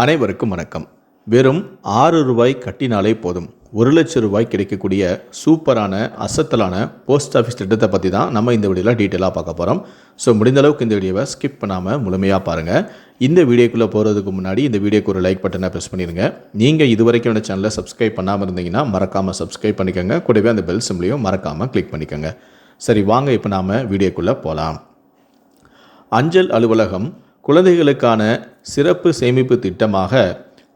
அனைவருக்கும் வணக்கம். வெறும் ஆறு ரூபாய் கட்டினாலே போதும். ஒரு லட்சம் ரூபாய் கிடைக்கக்கூடிய சூப்பரான அசத்தலான போஸ்ட் ஆஃபீஸ் திட்டத்தை பற்றி தான் நம்ம இந்த வீடியோவில் டீட்டெயிலாக பார்க்க போகிறோம் ஸோ முடிந்த அளவுக்கு இந்த வீடியோவை ஸ்கிப் பண்ணாமல் முழுமையாக பாருங்கள் இந்த வீடியோக்குள்ளே போகிறதுக்கு முன்னாடி இந்த வீடியோக்கு ஒரு லைக் பட்டனை ப்ரெஸ் பண்ணிடுங்க. நீங்கள் இது வரைக்கும் இந்த சேனலை சப்ஸ்கிரைப் பண்ணாமல் இருந்தீங்கன்னா மறக்காமல் சப்ஸ்கிரைப் பண்ணிக்கோங்க. கூடவே அந்த பெல் சிம்லையும் மறக்காமல் கிளிக் பண்ணிக்கோங்க. சரி வாங்க இப்போ நாம் வீடியோக்குள்ளே போகலாம் அஞ்சல் அலுவலகம் குழந்தைகளுக்கான சிறப்பு சேமிப்பு திட்டமாக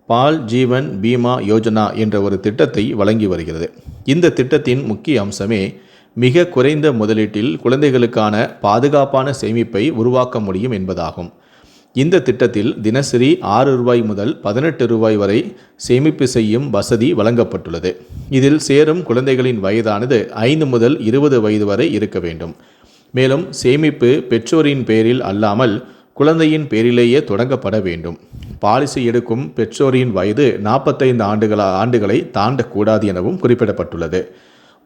பால் ஜீவன் பீமா யோஜனா என்ற ஒரு திட்டத்தை வழங்கி வருகிறது. இந்த திட்டத்தின் முக்கிய அம்சமே மிக குறைந்த முதலீட்டில் குழந்தைகளுக்கான பாதுகாப்பான சேமிப்பை உருவாக்க முடியும் என்பதாகும். இந்த திட்டத்தில் தினசரி ஆறு ரூபாய் முதல் பதினெட்டு ரூபாய் வரை சேமிப்பு செய்யும் வசதி வழங்கப்பட்டுள்ளது. இதில் சேரும் குழந்தைகளின் வயதானது ஐந்து முதல் இருபது வயது வரை இருக்க வேண்டும். மேலும் சேமிப்பு பெற்றோரின் பேரில் அல்லாமல் குழந்தையின் பேரிலேயே தொடங்கப்பட வேண்டும். பாலிசி எடுக்கும் பெற்றோரின் வயது நாற்பத்தைந்து ஆண்டுகள ஆண்டுகளை தாண்டக்கூடாது எனவும் குறிப்பிடப்பட்டுள்ளது.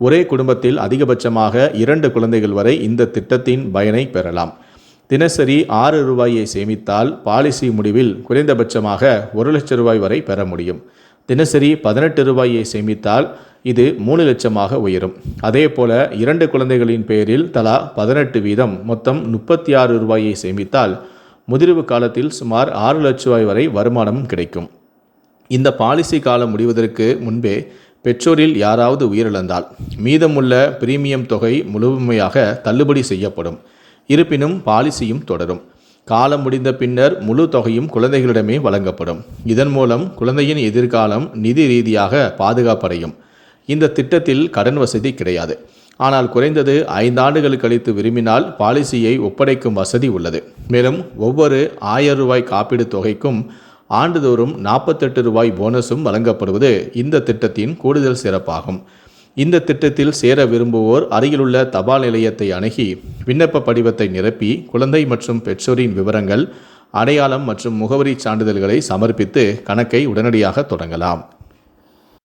ஒரே குடும்பத்தில் அதிகபட்சமாக இரண்டு குழந்தைகள் வரை இந்த திட்டத்தின் பயனை பெறலாம். தினசரி ஆறு ரூபாயை சேமித்தால் பாலிசி முடிவில் குறைந்தபட்சமாக ஒரு லட்சம் ரூபாய் வரை பெற முடியும். தினசரி பதினெட்டு ரூபாயை சேமித்தால் இது மூணு லட்சமாக உயரும். அதே போல இரண்டு குழந்தைகளின் பெயரில் தலா பதினெட்டு வீதம் மொத்தம் முப்பத்தி ஆறு ரூபாயை சேமித்தால் முதிர்வு காலத்தில் சுமார் ஆறு லட்ச ரூபாய் வரை வருமானம் கிடைக்கும். இந்த பாலிசி காலம் முடிவதற்கு முன்பே பெற்றோரில் யாராவது உயிரிழந்தால் மீதமுள்ள பிரீமியம் தொகை முழுமையாக தள்ளுபடி செய்யப்படும். இருப்பினும் பாலிசியும் தொடரும். காலம் முடிந்த பின்னர் முழு தொகையும் குழந்தைகளிடமே வழங்கப்படும். இதன் மூலம் குழந்தையின் எதிர்காலம் நிதி ரீதியாக பாதுகாப்படையும். இந்த திட்டத்தில் கடன் வசதி கிடையாது. ஆனால் குறைந்தது ஐந்தாண்டுகள் கழித்து விரும்பினால் பாலிசியை ஒப்படைக்கும் வசதி உள்ளது. மேலும் ஒவ்வொரு ஆயிரம் ரூபாய் காப்பீடு தொகைக்கும் ஆண்டுதோறும் நாற்பத்தெட்டு ரூபாய் போனஸும் வழங்கப்படுவது இந்த திட்டத்தின் கூடுதல் சிறப்பாகும். இந்த திட்டத்தில் சேர விரும்புவோர் அருகிலுள்ள தபால் நிலையத்தை அணுகி விண்ணப்ப படிவத்தை நிரப்பி குழந்தை மற்றும் பெற்றோரின் விவரங்கள் அடையாளம் மற்றும் முகவரி சான்றிதழ்களை சமர்ப்பித்து கணக்கை உடனடியாக தொடங்கலாம்.